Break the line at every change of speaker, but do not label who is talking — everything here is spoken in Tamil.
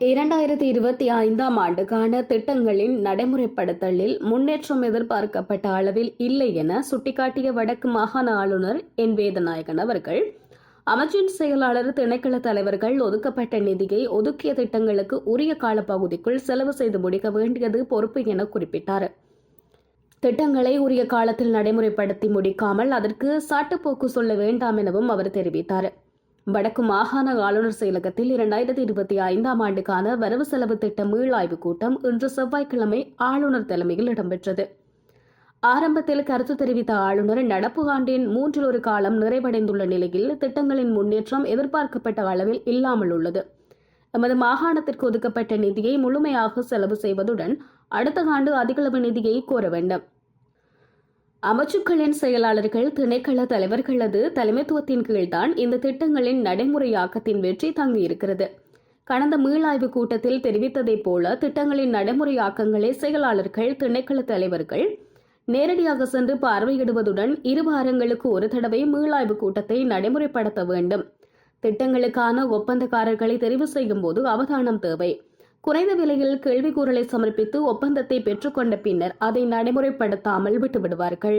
இரண்டாயிரத்தி இருபத்தி ஐந்தாம் ஆண்டுக்கான திட்டங்களின் நடைமுறைப்படுத்தலில் முன்னேற்றம் எதிர்பார்க்கப்பட்ட அளவில் இல்லை என சுட்டிக்காட்டிய வடக்கு மாகாண ஆளுநர் என். வேதநாயகன் அவர்கள். அமைச்சின் செயலாளர் திணைக்கள தலைவர்கள் ஒதுக்கப்பட்ட நிதியை ஒதுக்கிய திட்டங்களுக்கு உரிய காலப்பகுதிக்குள் செலவு செய்து முடிக்க வேண்டியது பொறுப்பு என குறிப்பிட்டார். திட்டங்களை உரிய காலத்தில் நடைமுறைப்படுத்தி முடிக்காமல் அதற்கு சாட்டுப்போக்கு சொல்ல வேண்டாம் எனவும் அவர் தெரிவித்தார். வடக்கு மாகாண ஆளுநர் செயலகத்தில் இரண்டாயிரத்தி இருபத்தி ஐந்தாம் ஆண்டுக்கான வரவு செலவு திட்ட மீளாய்வு கூட்டம் இன்று செவ்வாய்க்கிழமை ஆளுநர் தலைமையில் இடம்பெற்றது. ஆரம்பத்தில் கருத்து தெரிவித்த ஆளுநர் நடப்பு ஆண்டின் மூன்றில் ஒரு காலம் நிறைவடைந்துள்ள நிலையில் திட்டங்களின் முன்னேற்றம் எதிர்பார்க்கப்பட்ட அளவில் இல்லாமல் உள்ளது. எமது மாகாணத்திற்கு ஒதுக்கப்பட்ட நிதியை முழுமையாக செலவு செய்வதுடன் அடுத்த ஆண்டு அதிகளவு நிதியை கோர வேண்டும். அமைச்சுக்களின் செயலாளர்கள் திணைக்கள தலைவர்களது தலைமைத்துவத்தின் கீழ்தான் இந்த திட்டங்களின் நடைமுறையாக்கத்தின் வெற்றி தங்கியிருக்கிறது கடந்த மீளாய்வு கூட்டத்தில் தெரிவித்ததைப் போல திட்டங்களின் நடைமுறையாக்கங்களை செயலாளர்கள் திணைக்கள தலைவர்கள் நேரடியாக சென்று பார்வையிடுவதுடன் இரு வாரங்களுக்கு ஒரு தடவை மீளாய்வு கூட்டத்தை நடைமுறைப்படுத்த வேண்டும். திட்டங்களுக்கான ஒப்பந்தக்காரர்களை தெரிவு செய்யும் போது அவதானம் தேவை. குறைந்த விலையில் கேள்விக்கூறலை சமர்ப்பித்து ஒப்பந்தத்தை பெற்றுக்கொண்ட பின்னர் அதை நடைமுறைப்படுத்தாமல் விட்டுவிடுவார்கள்.